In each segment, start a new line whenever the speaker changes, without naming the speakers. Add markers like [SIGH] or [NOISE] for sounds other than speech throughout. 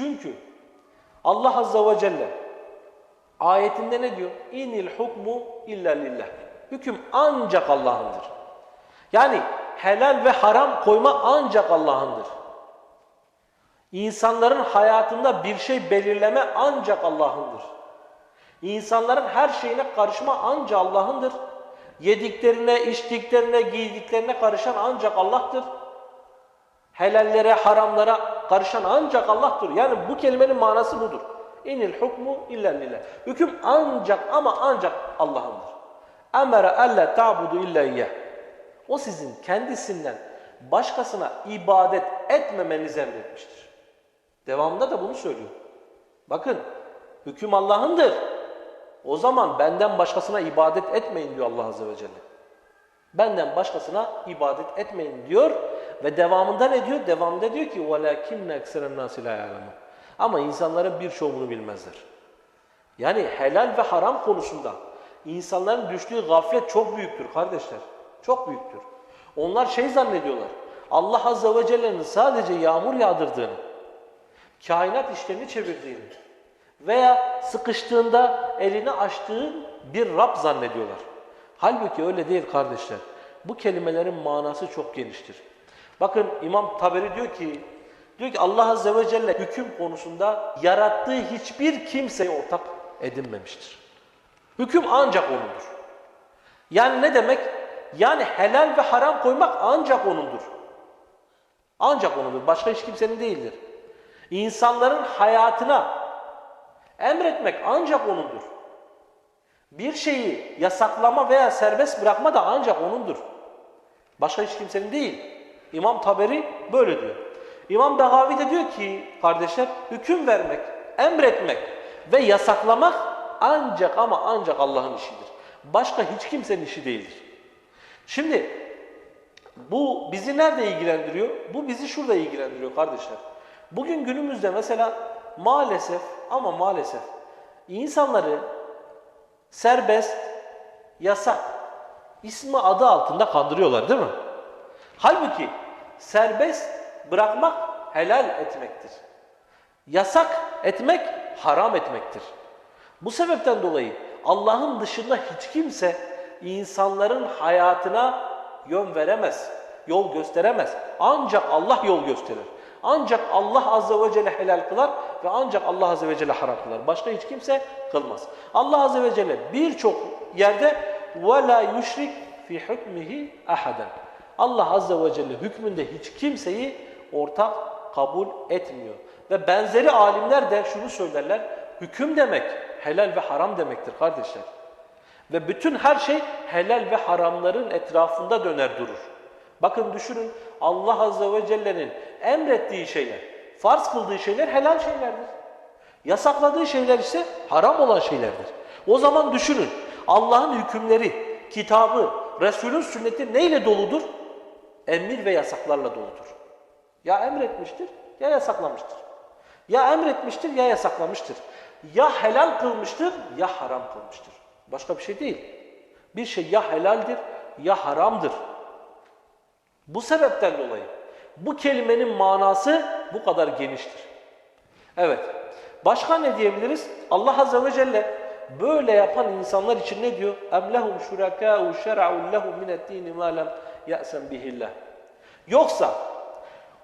Çünkü Allah Azze ve Celle ayetinde ne diyor? İnil hukmu illa lillah. Hüküm ancak Allah'ındır. Yani helal ve haram koyma ancak Allah'ındır. İnsanların hayatında bir şey belirleme ancak Allah'ındır. İnsanların her şeyine karışma ancak Allah'ındır. Yediklerine, içtiklerine, giydiklerine karışan ancak Allah'tır. Helallere, haramlara karışan ancak Allah'tır. Yani bu kelimenin manası budur. İnil hukmu illa lillah. Hüküm ancak ama ancak Allah'ındır. Emere elle ta'budu illa iyyah. O sizin kendisinden başkasına ibadet etmemenizi emretmiştir. Devamında da bunu söylüyor. Bakın hüküm Allah'ındır. O zaman benden başkasına ibadet etmeyin diyor Allah Azze ve Celle. Benden başkasına ibadet etmeyin diyor ve devamında ne diyor? Devamında diyor ki وَلَكِنَّ اَكْسَرَ النَّاسِ لَا يَعْلَمُونَ Ama insanların birçoğunu bilmezler. Yani helal ve haram konusunda insanların düştüğü gaflet çok büyüktür kardeşler. Çok büyüktür. Onlar şey zannediyorlar. Allah Azze ve Celle'nin sadece yağmur yağdırdığını, kainat işlerini çevirdiğini veya sıkıştığında elini açtığı bir Rab zannediyorlar. Halbuki öyle değil kardeşler. Bu kelimelerin manası çok geniştir. Bakın İmam Taberi diyor ki, diyor ki Allah Azze ve Celle hüküm konusunda yarattığı hiçbir kimseye ortak edinmemiştir. Hüküm ancak O'nundur. Yani ne demek? Yani helal ve haram koymak ancak O'nundur. Ancak O'nundur. Başka hiç kimsenin değildir. İnsanların hayatına emretmek ancak O'nundur. Bir şeyi yasaklama veya serbest bırakma da ancak O'nundur. Başka hiç kimsenin değil. İmam Taberi böyle diyor. İmam Begavi de diyor ki kardeşler hüküm vermek, emretmek ve yasaklamak ancak ama ancak Allah'ın işidir. Başka hiç kimsenin işi değildir. Şimdi bu bizi nerede ilgilendiriyor? Bu bizi şurada ilgilendiriyor kardeşler. Bugün günümüzde mesela maalesef ama maalesef insanları serbest, yasak ismi adı altında kandırıyorlar değil mi? Halbuki serbest bırakmak helal etmektir. Yasak etmek haram etmektir. Bu sebepten dolayı Allah'ın dışında hiç kimse insanların hayatına yön veremez, yol gösteremez. Ancak Allah yol gösterir. Ancak Allah Azze ve Celle helal kılar ve ancak Allah Azze ve Celle haram kılar. Başka hiç kimse kılmaz. Allah Azze ve Celle birçok yerde وَلَا يُشْرِكْ فِي حُكْمِهِ أَحَدًا Allah Azze ve Celle hükmünde hiç kimseyi ortak kabul etmiyor. Ve benzeri alimler de şunu söylerler, hüküm demek helal ve haram demektir kardeşler. Ve bütün her şey helal ve haramların etrafında döner durur. Bakın düşünün Allah Azze ve Celle'nin emrettiği şeyler, farz kıldığı şeyler helal şeylerdir. Yasakladığı şeyler ise haram olan şeylerdir. O zaman düşünün Allah'ın hükümleri, kitabı, Resul'ün sünneti neyle doludur? Emir ve yasaklarla doludur. Ya emretmiştir ya yasaklamıştır. Ya emretmiştir ya yasaklamıştır. Ya helal kılmıştır ya haram kılmıştır. Başka bir şey değil. Bir şey ya helaldir ya haramdır. Bu sebepten dolayı bu kelimenin manası bu kadar geniştir. Evet. Başka ne diyebiliriz? Allah Azze ve Celle böyle yapan insanlar için ne diyor? اَمْ لَهُمْ شُرَكَاءُ شَرَعُوا لَهُمْ مِنَ الدِّينِ مَا لَمْ ya'sen bihillah. Yoksa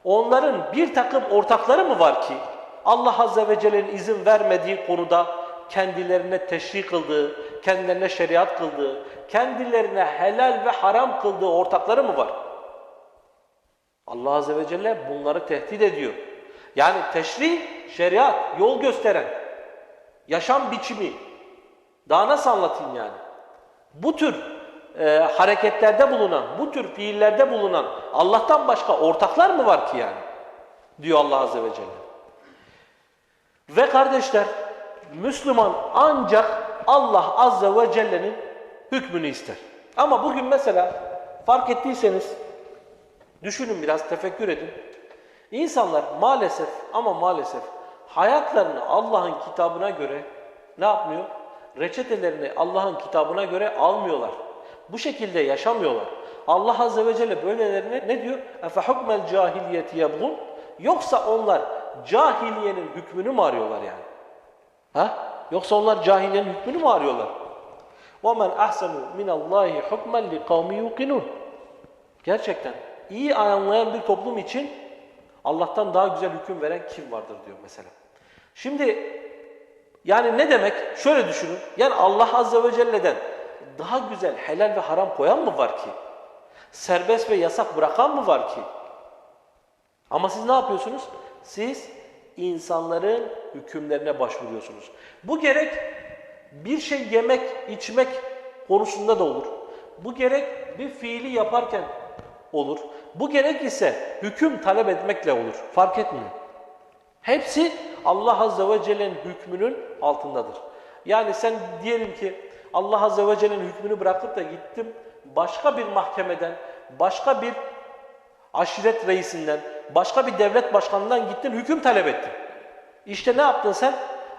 onların bir takım ortakları mı var ki Allah Azze ve Celle'nin izin vermediği konuda kendilerine teşvik kıldığı, kendilerine şeriat kıldığı, kendilerine helal ve haram kıldığı ortakları mı var? Allah Azze ve Celle bunları tehdit ediyor. Yani teşri, şeriat, yol gösteren, yaşam biçimi. Daha nasıl anlatayım yani? Bu tür e, hareketlerde bulunan, bu tür fiillerde bulunan Allah'tan başka ortaklar mı var ki yani? Diyor Allah Azze ve Celle. Ve kardeşler, Müslüman ancak Allah Azze ve Celle'nin hükmünü ister. Ama bugün mesela fark ettiyseniz, düşünün biraz, tefekkür edin. İnsanlar maalesef ama maalesef hayatlarını Allah'ın kitabına göre ne yapmıyor? Reçetelerini Allah'ın kitabına göre almıyorlar. Bu şekilde yaşamıyorlar. Allah Azze ve Celle böylelerine ne diyor? اَفَحُكْمَ الْجَاهِلِيَةِ يَبْغُونَ Yoksa onlar cahiliyenin hükmünü mü arıyorlar yani? Ha? Yoksa onlar cahiliyenin hükmünü mü arıyorlar? وَمَنْ أَحْسَنُ مِنَ اللّٰهِ حُكْمًا لِقَوْمِ يُقِنُونَ Gerçekten iyi anlayan bir toplum için Allah'tan daha güzel hüküm veren kim vardır diyor mesela. Şimdi yani ne demek? Şöyle düşünün. Yani Allah Azze ve Celle'den daha güzel helal ve haram koyan mı var ki? Serbest ve yasak bırakan mı var ki? Ama siz ne yapıyorsunuz? Siz insanların hükümlerine başvuruyorsunuz. Bu gerek bir şey yemek, içmek konusunda da olur. Bu gerek bir fiili yaparken olur. Bu gerek ise hüküm talep etmekle olur. Fark etmiyor. Hepsi Allah Azze ve Celle'nin hükmünün altındadır. Yani sen diyelim ki Allah Azze ve Celle'nin hükmünü bırakıp da gittim başka bir mahkemeden, başka bir aşiret reisinden, başka bir devlet başkanından gittin hüküm talep ettin. İşte ne yaptın sen?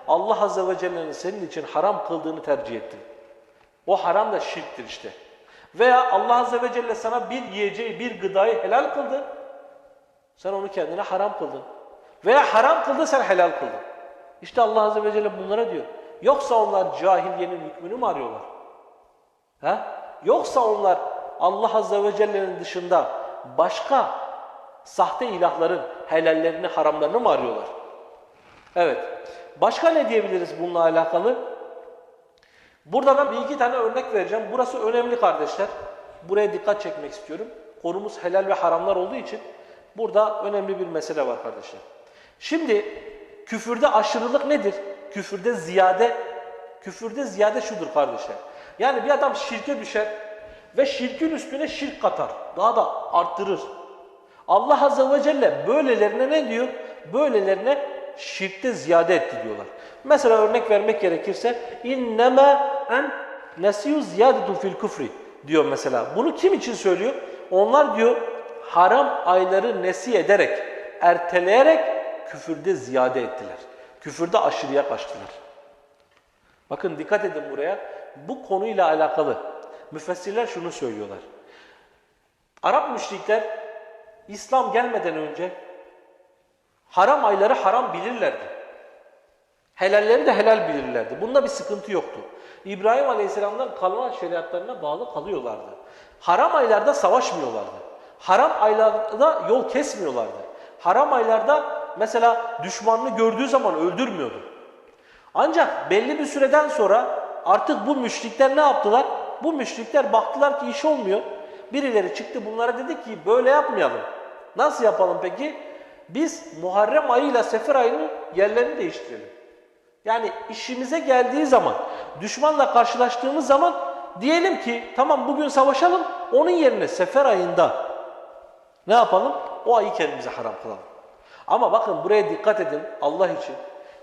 Allah Azze ve Celle'nin senin için haram kıldığını tercih ettin. O haram da şirktir işte. Veya Allah Azze ve Celle sana bir yiyeceği, bir gıdayı helal kıldı. Sen onu kendine haram kıldın. Veya haram kıldı sen helal kıldın. İşte Allah Azze ve Celle bunlara diyor. Yoksa onlar cahiliyenin hükmünü mü arıyorlar? Ha? Yoksa onlar Allah Azze ve Celle'nin dışında başka sahte ilahların helallerini, haramlarını mı arıyorlar? Evet. Başka ne diyebiliriz bununla alakalı? Burada ben bir iki tane örnek vereceğim. Burası önemli kardeşler. Buraya dikkat çekmek istiyorum. Konumuz helal ve haramlar olduğu için burada önemli bir mesele var kardeşler. Şimdi küfürde aşırılık nedir? Küfürde ziyade, küfürde ziyade şudur kardeşler. Yani bir adam şirke düşer ve şirkin üstüne şirk katar. Daha da arttırır. Allah Azze ve Celle böylelerine ne diyor? Böylelerine şirkte ziyade etti diyorlar. Mesela örnek vermek gerekirse innema en nesiyu ziyadetu fil kufri diyor mesela. Bunu kim için söylüyor? Onlar diyor haram ayları nesi ederek, erteleyerek küfürde ziyade ettiler. Küfürde aşırıya kaçtılar. Bakın dikkat edin buraya. Bu konuyla alakalı müfessirler şunu söylüyorlar. Arap müşrikler İslam gelmeden önce haram ayları haram bilirlerdi. Helalleri de helal bilirlerdi. Bunda bir sıkıntı yoktu. İbrahim Aleyhisselam'dan kalan şeriatlarına bağlı kalıyorlardı. Haram aylarda savaşmıyorlardı. Haram aylarda yol kesmiyorlardı. Haram aylarda mesela düşmanını gördüğü zaman öldürmüyordu. Ancak belli bir süreden sonra artık bu müşrikler ne yaptılar? Bu müşrikler baktılar ki iş olmuyor. Birileri çıktı bunlara dedi ki böyle yapmayalım. Nasıl yapalım peki? Biz Muharrem ayıyla Sefer ayının yerlerini değiştirelim. Yani işimize geldiği zaman, düşmanla karşılaştığımız zaman diyelim ki tamam bugün savaşalım, onun yerine Sefer ayında ne yapalım? O ayı kendimize haram kılalım. Ama bakın buraya dikkat edin Allah için.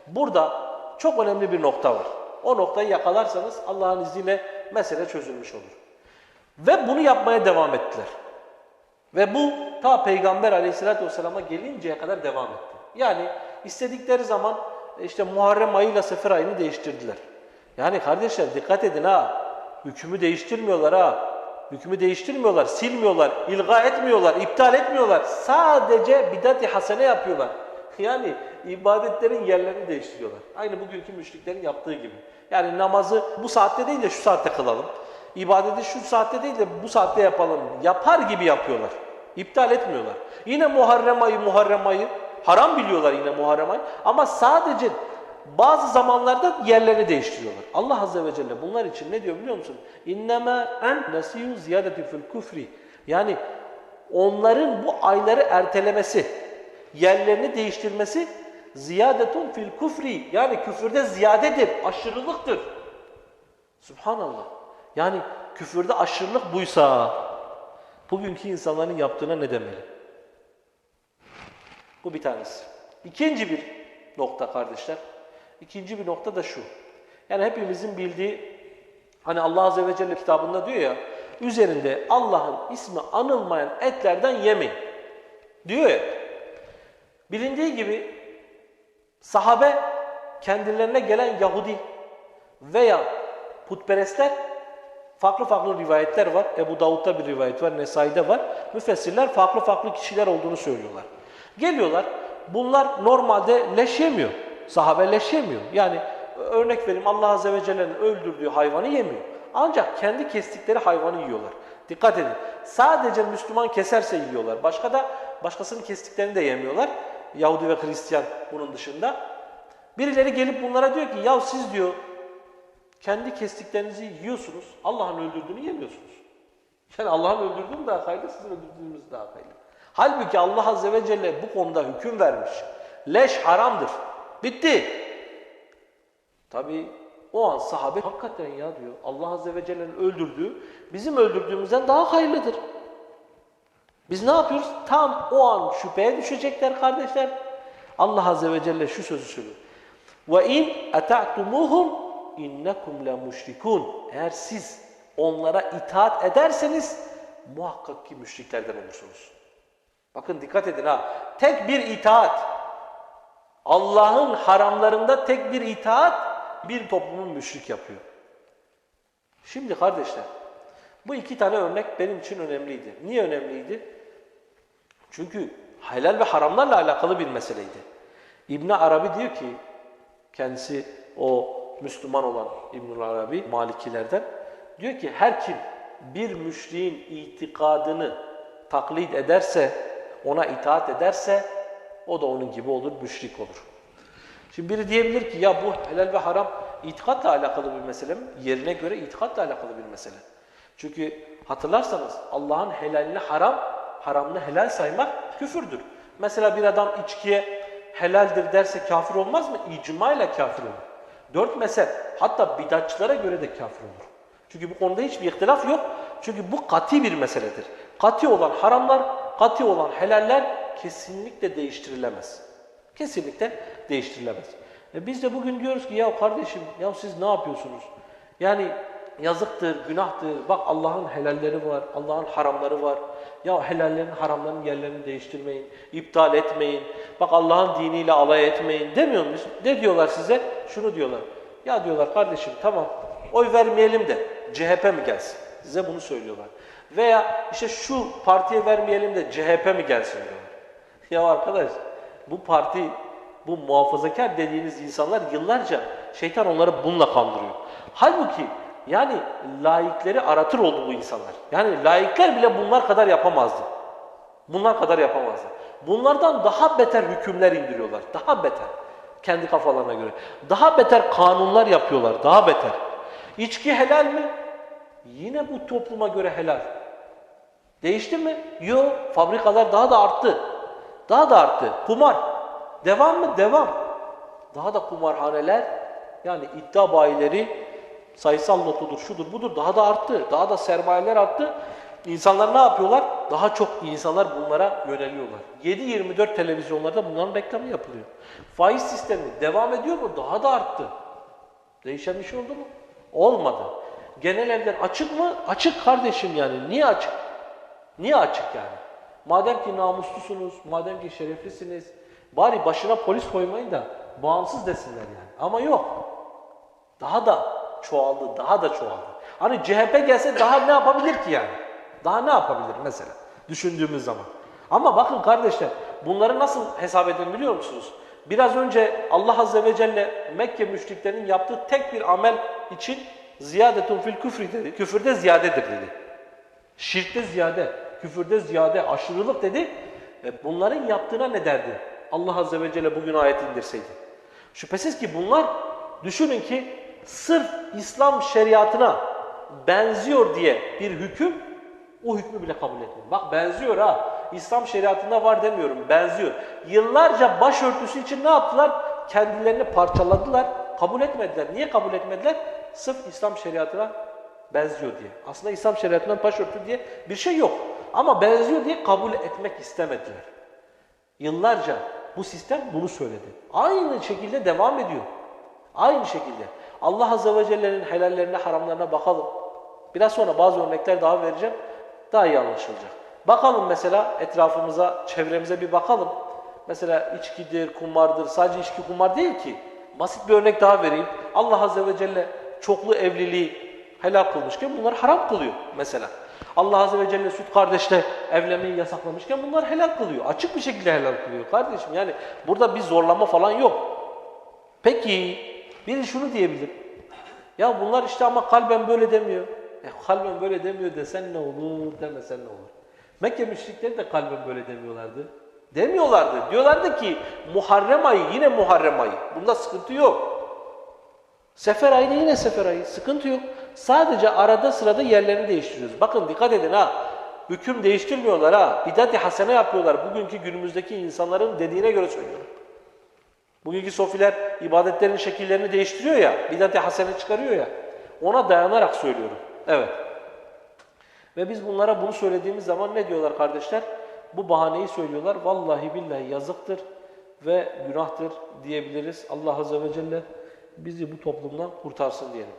Burada çok önemli bir nokta var. O noktayı yakalarsanız Allah'ın izniyle mesele çözülmüş olur. Ve bunu yapmaya devam ettiler. Ve bu ta Peygamber aleyhissalatü vesselama gelinceye kadar devam etti. Yani istedikleri zaman işte Muharrem ayıyla Sefer ayını değiştirdiler. Yani kardeşler dikkat edin ha. Hükmü değiştirmiyorlar ha. Hükmü değiştirmiyorlar, silmiyorlar, ilga etmiyorlar, iptal etmiyorlar. Sadece bidat-i hasene yapıyorlar. [LAUGHS] Yani ibadetlerin yerlerini değiştiriyorlar. Aynı bugünkü müşriklerin yaptığı gibi. Yani namazı bu saatte değil de şu saatte kılalım. İbadeti şu saatte değil de bu saatte yapalım. Yapar gibi yapıyorlar. İptal etmiyorlar. Yine Muharrem ayı, Muharrem ayı haram biliyorlar yine Muharrem ayı ama sadece bazı zamanlarda yerlerini değiştiriyorlar. Allah Azze ve Celle bunlar için ne diyor biliyor musun? İnnemâ en nesiyyu ziyadeti fil kufri. Yani onların bu ayları ertelemesi, yerlerini değiştirmesi ziyadetun fil kufri. Yani küfürde ziyadedir, aşırılıktır. Subhanallah. Yani küfürde aşırılık buysa bugünkü insanların yaptığına ne demeli? Bu bir tanesi. İkinci bir nokta kardeşler. İkinci bir nokta da şu. Yani hepimizin bildiği hani Allah Azze ve Celle kitabında diyor ya üzerinde Allah'ın ismi anılmayan etlerden yemeyin. Diyor ya. Bilindiği gibi sahabe kendilerine gelen Yahudi veya putperestler farklı farklı rivayetler var. Ebu Davud'da bir rivayet var, Nesai'de var. Müfessirler farklı farklı kişiler olduğunu söylüyorlar. Geliyorlar Bunlar normalde leş yemiyor. Sahabe leş yemiyor. Yani örnek vereyim Allah Azze ve Celle'nin öldürdüğü hayvanı yemiyor. Ancak kendi kestikleri hayvanı yiyorlar. Dikkat edin. Sadece Müslüman keserse yiyorlar. Başka da başkasının kestiklerini de yemiyorlar. Yahudi ve Hristiyan bunun dışında. Birileri gelip bunlara diyor ki ya siz diyor kendi kestiklerinizi yiyorsunuz. Allah'ın öldürdüğünü yemiyorsunuz. [LAUGHS] Yani Allah'ın öldürdüğünü daha hayırlı, sizin öldürdüğünüz daha hayırlı. Halbuki Allah Azze ve Celle bu konuda hüküm vermiş. Leş haramdır. Bitti. Tabi o an sahabe hakikaten ya diyor Allah Azze ve Celle'nin öldürdüğü bizim öldürdüğümüzden daha hayırlıdır. Biz ne yapıyoruz? Tam o an şüpheye düşecekler kardeşler. Allah Azze ve Celle şu sözü söylüyor. Ata'tumuhum innekum la müşrikun. Eğer siz onlara itaat ederseniz muhakkak ki müşriklerden olursunuz. Bakın dikkat edin ha. Tek bir itaat. Allah'ın haramlarında tek bir itaat bir toplumun müşrik yapıyor. Şimdi kardeşler bu iki tane örnek benim için önemliydi. Niye önemliydi? Çünkü helal ve haramlarla alakalı bir meseleydi. İbn Arabi diyor ki kendisi o Müslüman olan İbn Arabi Malikilerden diyor ki her kim bir müşriğin itikadını taklit ederse, ona itaat ederse o da onun gibi olur, müşrik olur. Şimdi biri diyebilir ki ya bu helal ve haram itikatla alakalı bir mesele mi? Yerine göre itikatla alakalı bir mesele. Çünkü hatırlarsanız Allah'ın helalini haram, haramını helal saymak küfürdür. Mesela bir adam içkiye helaldir derse kafir olmaz mı? İcmayla kafir olur. Dört mezhep hatta bidatçılara göre de kafir olur. Çünkü bu konuda hiçbir ihtilaf yok. Çünkü bu kati bir meseledir. Kati olan haramlar, kati olan helaller kesinlikle değiştirilemez. Kesinlikle değiştirilemez. E biz de bugün diyoruz ki ya kardeşim ya siz ne yapıyorsunuz? Yani yazıktır, günahtır. Bak Allah'ın helalleri var, Allah'ın haramları var. Ya helallerin, haramların yerlerini değiştirmeyin, iptal etmeyin. Bak Allah'ın diniyle alay etmeyin demiyor muyuz? Ne diyorlar size? Şunu diyorlar. Ya diyorlar kardeşim tamam oy vermeyelim de CHP mi gelsin? Size bunu söylüyorlar. Veya işte şu partiye vermeyelim de CHP mi gelsin diyorlar. Ya arkadaş bu parti, bu muhafazakar dediğiniz insanlar yıllarca şeytan onları bununla kandırıyor. Halbuki yani laikleri aratır oldu bu insanlar. Yani laikler bile bunlar kadar yapamazdı. Bunlar kadar yapamazdı. Bunlardan daha beter hükümler indiriyorlar. Daha beter. Kendi kafalarına göre. Daha beter kanunlar yapıyorlar. Daha beter. İçki helal mi? Yine bu topluma göre helal. Değişti mi? Yok. Fabrikalar daha da arttı. Daha da arttı. Kumar. Devam mı? Devam. Daha da kumarhaneler yani iddia bayileri sayısal notudur, şudur, budur daha da arttı. Daha da sermayeler arttı. İnsanlar ne yapıyorlar? Daha çok insanlar bunlara yöneliyorlar. 7-24 televizyonlarda bunların reklamı yapılıyor. Faiz sistemi devam ediyor mu? Daha da arttı. Değişen bir şey oldu mu? Olmadı. Genel evden açık mı? Açık kardeşim yani. Niye açık? Niye açık yani? Madem ki namuslusunuz, madem ki şereflisiniz, bari başına polis koymayın da bağımsız desinler yani. Ama yok. Daha da çoğaldı, daha da çoğaldı. Hani CHP gelse daha ne yapabilir ki yani? Daha ne yapabilir mesela düşündüğümüz zaman. Ama bakın kardeşler bunları nasıl hesap edin biliyor musunuz? Biraz önce Allah Azze ve Celle Mekke müşriklerinin yaptığı tek bir amel için ziyadetun fil küfri dedi. Küfürde ziyadedir dedi. Şirkte ziyade, küfürde ziyade, aşırılık dedi. Ve bunların yaptığına ne derdi? Allah Azze ve Celle bugün ayet indirseydi. Şüphesiz ki bunlar düşünün ki sırf İslam şeriatına benziyor diye bir hüküm o hükmü bile kabul etmiyor. Bak benziyor ha. İslam şeriatında var demiyorum. Benziyor. Yıllarca başörtüsü için ne yaptılar? Kendilerini parçaladılar. Kabul etmediler. Niye kabul etmediler? Sırf İslam şeriatına benziyor diye. Aslında İslam şeriatından başörtü diye bir şey yok. Ama benziyor diye kabul etmek istemediler. Yıllarca bu sistem bunu söyledi. Aynı şekilde devam ediyor. Aynı şekilde. Allah Azze ve Celle'nin helallerine, haramlarına bakalım. Biraz sonra bazı örnekler daha vereceğim. Daha iyi anlaşılacak. Bakalım mesela etrafımıza, çevremize bir bakalım. Mesela içkidir, kumardır. Sadece içki kumar değil ki. Basit bir örnek daha vereyim. Allah Azze ve Celle çoklu evliliği helal kılmışken bunları haram kılıyor mesela. Allah Azze ve Celle süt kardeşle evlenmeyi yasaklamışken bunlar helal kılıyor. Açık bir şekilde helal kılıyor kardeşim. Yani burada bir zorlama falan yok. Peki biri şunu diyebilir. Ya bunlar işte ama kalben böyle demiyor. E, kalben böyle demiyor desen ne olur, demesen ne olur. Mekke müşrikleri de kalben böyle demiyorlardı. Demiyorlardı. Diyorlardı ki Muharrem ayı yine Muharrem ayı. Bunda sıkıntı yok. Sefer ayı yine sefer ayı. Sıkıntı yok. Sadece arada sırada yerlerini değiştiriyoruz. Bakın dikkat edin ha. Hüküm değiştirmiyorlar ha. Bidat-i hasene yapıyorlar. Bugünkü günümüzdeki insanların dediğine göre söylüyorum. Bugünkü sofiler ibadetlerin şekillerini değiştiriyor ya, bidat-i hasene çıkarıyor ya. Ona dayanarak söylüyorum. Evet. Ve biz bunlara bunu söylediğimiz zaman ne diyorlar kardeşler? Bu bahaneyi söylüyorlar. Vallahi billahi yazıktır ve günahtır diyebiliriz. Allah Azze ve Celle bizi bu toplumdan kurtarsın diyelim.